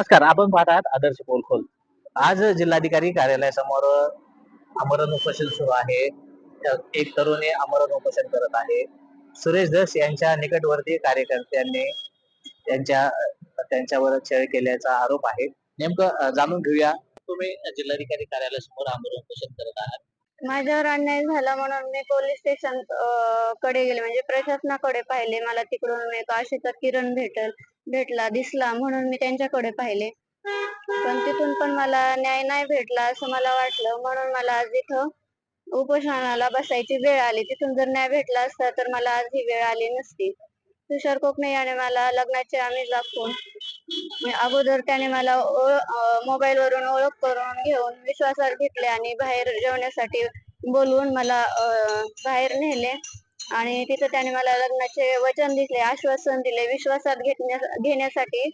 नमस्कार आपण पाहत आहात आदर्श पोलखोल. आज जिल्हाधिकारी कार्यालयासमोर आमरण उपोषण सुरू आहे. एक तरुणी आमरण उपोषण करत आहे. सुरेश दस यांच्या निकटवर्ती कार्यकर्त्यांनी त्यांच्या त्यांच्यावर छळ केल्याचा आरोप आहे. नेमकं जाणून घेऊया. तुम्ही जिल्हाधिकारी कार्यालयासमोर आमरण उपोषण करत आहात. माझ्यावर अन्याय झाला म्हणून मी पोलीस स्टेशनकडे गेले. म्हणजे प्रशासनाकडे पाहिले. मला तिकडून एक आशेचा किरण भेटल. भेटला दिसला म्हणून मी त्यांच्याकडे पाहिले. पण तिथून पण मला न्याय नाही भेटला असं मला वाटलं. म्हणून मला आज इथं उपोषणाला बसायची वेळ आली. तिथून जर न्याय भेटला असता तर मला आज ही वेळ आली नसती. तुषार कोकणे याने मला लग्नाचे आम्ही दाखवून अगोदर त्याने मला मोबाईल वरून ओळख करून घेऊन विश्वासात घेतले आणि बाहेर जेवण्यासाठी बोलवून मला बाहेर नेले. आणि तिथं त्याने मला लग्नाचे वचन दिले आश्वासन दिले विश्वासात घेतण्या घेण्यासाठी.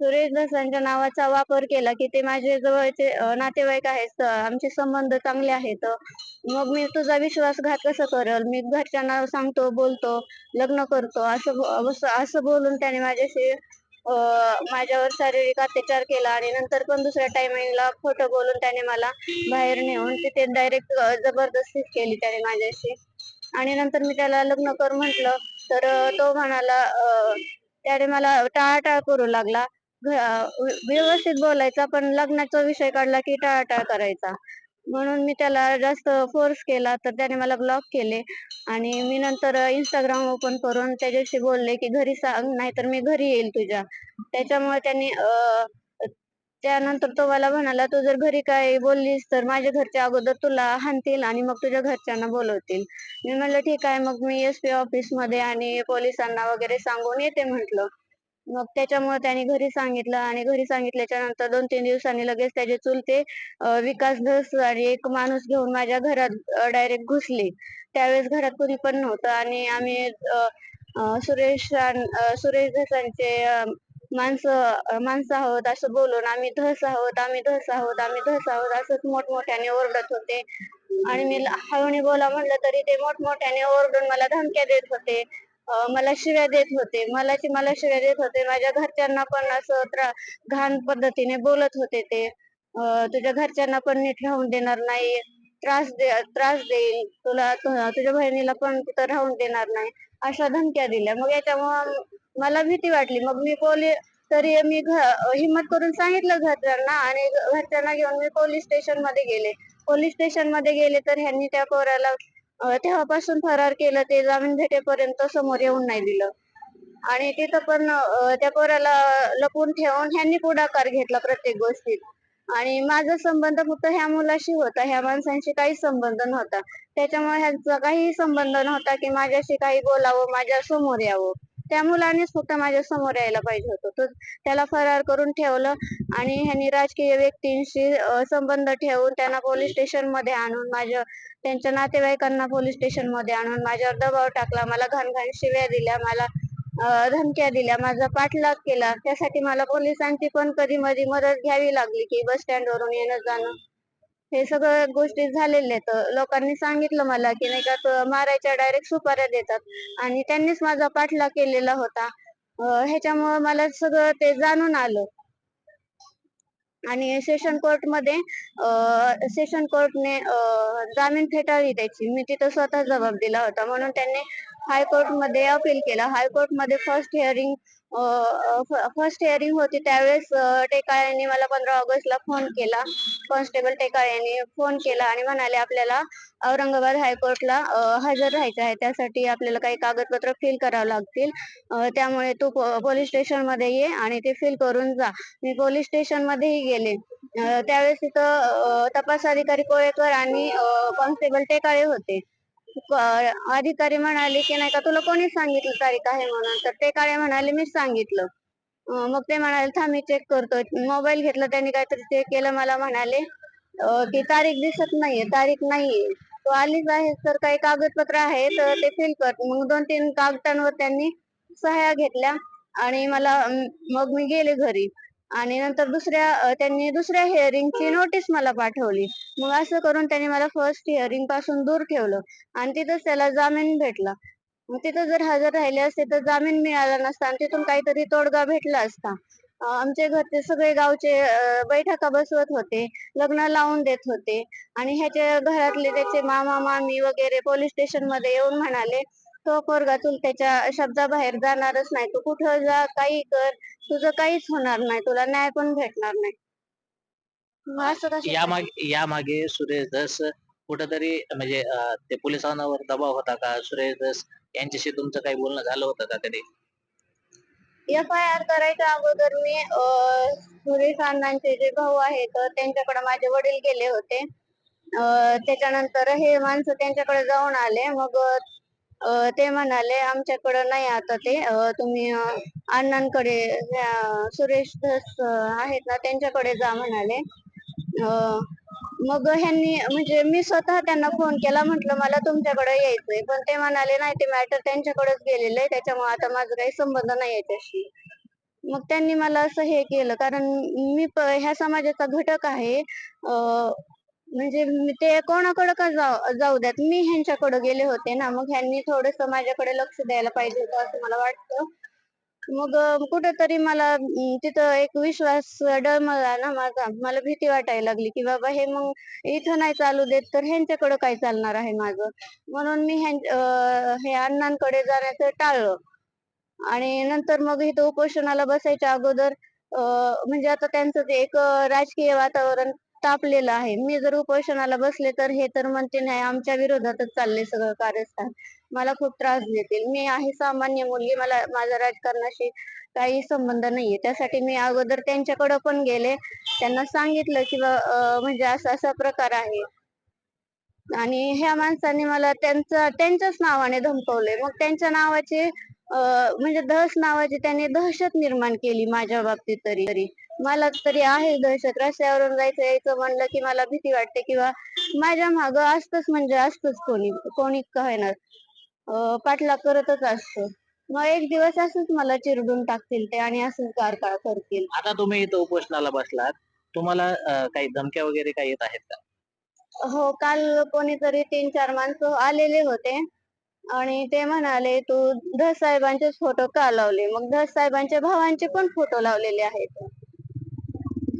सुरेश दसांच्या नावाचा वापर केला की ते माझे जवळचे नातेवाईक आहेत आमचे संबंध चांगले आहेत. मग मी तुझा विश्वासघात कसं करल? मी घरच्यांना सांगतो बोलतो लग्न करतो असं असं- बोलून त्याने माझ्याशी माझ्यावर शारीरिक अत्याचार केला आणि नंतर पण दुसऱ्या टायमिंगला खोटं बोलून त्याने मला बाहेर नेऊन तिथे डायरेक्ट जबरदस्ती केली त्याने माझ्याशी. आणि नंतर मी त्याला लग्न कर म्हंटल तर तो म्हणाला त्याने मला टाळाटाळ करू लागला. व्यवस्थित बोलायचा पण लग्नाचा विषय काढला की टाळाटाळ करायचा. म्हणून मी त्याला जास्त फोर्स केला तर त्याने मला ब्लॉक केले. आणि मी नंतर इंस्टाग्राम ओपन करून त्याच्याशी बोलले की घरी सांग नाहीतर मी घरी येईल तुझ्या. त्याच्यामुळे त्याने त्यानंतर तो मला म्हणाला तू जर घरी काय बोललीस तर माझ्या घरच्या अगोदर तुला हाणतील आणि मग तुझ्या घरच्यांना बोलवतील. मी म्हणलं ठीक आहे. मग मी एस पी ऑफिसमध्ये आणि पोलिसांना वगैरे सांगून येते म्हंटल. मग त्याच्यामुळे त्याने घरी सांगितलं आणि घरी सांगितल्याच्या नंतर दोन तीन दिवसांनी लगेच त्याचे चुलते विकास धस आणि एक माणूस घेऊन माझ्या घरात डायरेक्ट घुसले. त्यावेळेस घरात कुणी पण नव्हतं आणि आम्ही सुरेश सुरेश धसांचे माणसं माणसं आहोत असं बोलून आम्ही धस आहोत आम्ही धस आहोत आम्ही धस आहोत असंच मोठमोठ्याने ओरडत होते. आणि मी हळूने बोला म्हणलं तरी ते मोठमोठ्याने ओरडून मला धमक्या देत होते. मला शिव्या देत होते. मला मला शिव्या देत होते. माझ्या घरच्यांना पण असं घाण पद्धतीने बोलत होते ते. तुझ्या घरच्यांना पण नीट राहून देणार नाही. त्रास दे त्रास देईल. तुला तुझ्या बहिणीला पण तिथं राहून देणार नाही. अशा धमक्या दिल्या. मग याच्यामुळं मला भीती वाटली. मग मी पोलीस तरी मी हिम्मत करून सांगितलं घरच्यांना आणि घरच्यांना घेऊन मी पोलीस स्टेशनमध्ये गेले. पोलीस स्टेशनमध्ये गेले तर ह्यांनी त्या पोराला तेव्हापासून फरार केलं ते जामीन भेटेपर्यंत समोर येऊन नाही दिलं. आणि तिथं पण त्या पोराला लपून ठेवून ह्यांनी पुढाकार घेतला प्रत्येक गोष्टीत. आणि माझा संबंध फक्त ह्या मुलाशी होता. ह्या माणसांशी काही संबंध नव्हता. त्याच्यामुळे ह्यांचा काही संबंध नव्हता की माझ्याशी काही बोलावं माझ्यासमोर यावं. त्या मुलाने स्वतः माझ्यासमोर यायला पाहिजे होतं. तो त्याला फरार करून ठेवलं आणि ह्यांनी राजकीय व्यक्तींशी संबंध ठेवून त्यांना पोलीस स्टेशनमध्ये आणून माझ्या त्यांच्या नातेवाईकांना पोलीस स्टेशनमध्ये आणून माझ्यावर दबाव टाकला. मला घाण घाण शिव्या दिल्या मला धमक्या दिल्या माझा पाठलाग केला. त्यासाठी मला पोलिसांची पण कधी मधी मदत घ्यावी लागली की बस स्टँड वरून येणं जाणं. हे सगळं गोष्टी झालेल्या आहेत. लोकांनी सांगितलं मला की नाही का मारायच्या डायरेक्ट सुपाऱ्या देतात. आणि त्यांनीच माझा पाठलाग केलेला होता. ह्याच्यामुळे ह्याच्यामुळं मला सगळं ते जाणून आलं. आणि सेशन कोर्टमध्ये सेशन कोर्टने जामीन फेटाळली त्याची. मी तिथं स्वतः जबाब दिला होता. म्हणून त्यांनी हायकोर्टमध्ये अपील केला. हायकोर्टमध्ये फर्स्ट हिअरिंग फर्स्ट हिअरिंग होती त्यावेळेस अं, टेकाळे यांनी मला पंधरा ऑगस्टला फोन केला. कॉन्स्टेबल टेकाळे यांनी फोन केला आणि म्हणाले आपल्याला औरंगाबाद हायकोर्टला हजर राहायचं आहे. त्यासाठी आपल्याला काही कागदपत्र फिल करावं लागतील. त्यामुळे तू पोलीस स्टेशनमध्ये ये आणि ते फिल करून जा. मी पोलीस स्टेशन मध्येही गेले. त्यावेळेस तिथं तपास अधिकारी कोळेकर आणि कॉन्स्टेबल टेकाळे होते. अधिकारी म्हणाले की नाही का तुला कोणी सांगितलं तारीख आहे म्हणून? तर ते काय म्हणाले मी सांगितलं. मग ते म्हणाले थांब मी चेक करतो. मोबाईल घेतला त्यांनी काहीतरी चेक केलं मला म्हणाले की तारीख दिसत नाहीये तारीख नाहीये. तू आलीच आहे तर काही कागदपत्र आहे तर ते फिल कर. मग दोन तीन कागदांवर त्यांनी सह्या घेतल्या आणि मला मग मी गेले घरी. आणि नंतर दुसऱ्या त्यांनी दुसऱ्या हिअरिंगची नोटीस मला पाठवली. मग असं करून त्यांनी मला फर्स्ट हिअरिंगपासून दूर ठेवलं आणि तिथंच त्याला जामीन भेटला. मग तिथं जर हजर राहिले असते तर जामीन मिळाला नसता आणि तिथून काहीतरी तोडगा भेटला असता. आमचे घरचे सगळे गावचे बैठका बसवत होते लग्न लावून देत होते. आणि ह्याच्या घरातले त्याचे मामा मामी वगैरे पोलीस स्टेशनमध्ये येऊन म्हणाले तो पोरगा तू त्याच्या शब्दाबाहेर जाणारच नाही. तू कुठं जा काही कर तुझं काहीच होणार नाही. तुला न्याय पण भेटणार नाही. मग असं कसं या मागे या मागे सुरेश कुठंतरी म्हणजे अं, ते पोलिसांवर दबाव होता का? सुरेश धस यांच्याशी तुमचं काही बोलणं झालं होतं का कधी? एफ आय आर करायच्या अगोदर मी अं, सुरेश अण्णांचे जे भाऊ आहेत त्यांच्याकडे माझे वडील गेले होते. अं, त्याच्यानंतर हे माणसं त्यांच्याकडे जाऊन आले. मग अं, ते म्हणाले आमच्याकडे नाही आता ते. तुम्ही अण्णांकडे सुरेश आहेत ना त्यांच्याकडे जा म्हणाले. मग ह्यांनी म्हणजे मी स्वतः त्यांना फोन केला म्हटलं मला तुमच्याकडे यायचंय. पण ते म्हणाले नाही ते मॅटर त्यांच्याकडेच गेलेलं आहे. त्याच्यामुळे आता माझा काही संबंध नाही याच्याशी. मग त्यांनी मला असं हे केलं कारण मी प- ह्या समाजाचा घटक आहे. म्हणजे ते कोणाकडे का जाऊ जाऊ द्यात? मी ह्यांच्याकडे गेले होते ना. मग ह्यांनी थोडस माझ्याकडे लक्ष द्यायला पाहिजे होतं असं मला वाटतं. मग कुठेतरी मला तिथं एक विश्वास डळमळला ना माझा. मला भीती वाटायला लागली की बाबा हे मग इथं नाही चालू देत तर ह्यांच्याकडे काय चालणार आहे माझं? म्हणून मी हे अण्णांकडे जाण्याचं टाळलं. आणि नंतर मग इथं उपोषणाला बसायच्या अगोदर म्हणजे आता त्यांचं ते एक राजकीय वातावरण तापलेलं आहे. मी जर उपोषणाला बसले तर हे तर म्हणते नाही आमच्या विरोधातच चालले सगळं कार्यस्थान. मला खूप त्रास देतील. मी आहे सामान्य मुलगी. मला माझा राजकारणाशी काही संबंध नाहीये. त्यासाठी मी अगोदर त्यांच्याकडे पण गेले. त्यांना सांगितलं की बा, म्हणजे असा असा प्रकार आहे. आणि ह्या माणसाने मला त्यांचं त्यांच्याच नावाने धमकवले मग त्यांच्या नावाचे म्हणजे धस नावाची त्यांनी दहशत निर्माण केली माझ्या बाबतीत तरी. तरी मला तरी आहे दहशत. रस्त्यावरून जायचं यायचं म्हणलं की मला भीती वाटते किंवा माझ्या माग असतच म्हणजे असतच कोणी कोणी काय ना. पाठलाग करतच असतं. मग एक दिवस असंच मला चिरडून टाकतील ते आणि असंच कारकाळ करतील. आता तुम्ही इथं उपोषणाला बसलात. तुम्हाला काही धमक्या वगैरे काही येत आहेत का? हो काल कोणीतरी तीन चार माणसं आलेले होते. आणि ते म्हणाले तू धस साहेबांचेच फोटो का लावले? मग धस साहेबांच्या भावांचे पण फोटो लावलेले आहेत.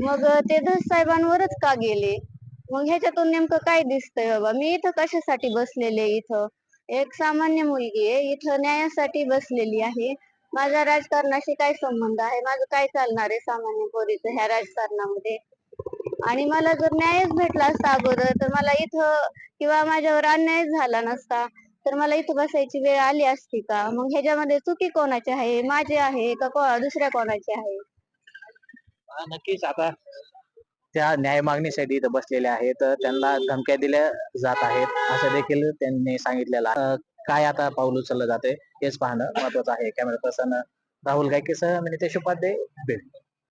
मग ते धस साहेबांवरच का गेले? मग ह्याच्यातून नेमकं काय दिसतंय बाबा? मी इथं कशासाठी बसलेले इथं? एक सामान्य मुलगी आहे इथं न्यायासाठी बसलेली आहे. माझा राजकारणाशी काय संबंध आहे? माझं काय चालणार आहे सामान्य पोरीचं ह्या राजकारणामध्ये? आणि मला जर न्यायच भेटला असता अगोदर तर मला इथं किंवा माझ्यावर अन्याय झाला नसता. तर मला इथं बसायची वेळ आली असती का? मग ह्याच्यामध्ये चुकी कोणाची आहे? माझी आहे का को- दुसऱ्या कोणाची आहे? हा, नक्कीच. आता त्या न्याय मागणीसाठी इथं बसलेले आहेत. त्यांना धमक्या दिल्या जात आहेत. असं देखील त्यांनी सांगितलेलं आहे. अं, काय आता पाऊल उचललं जाते हेच पाहणं महत्वाचं आहे. कॅमेरा पर्सन राहुल गायकेसह मी नितेश उपाध्ये बीड.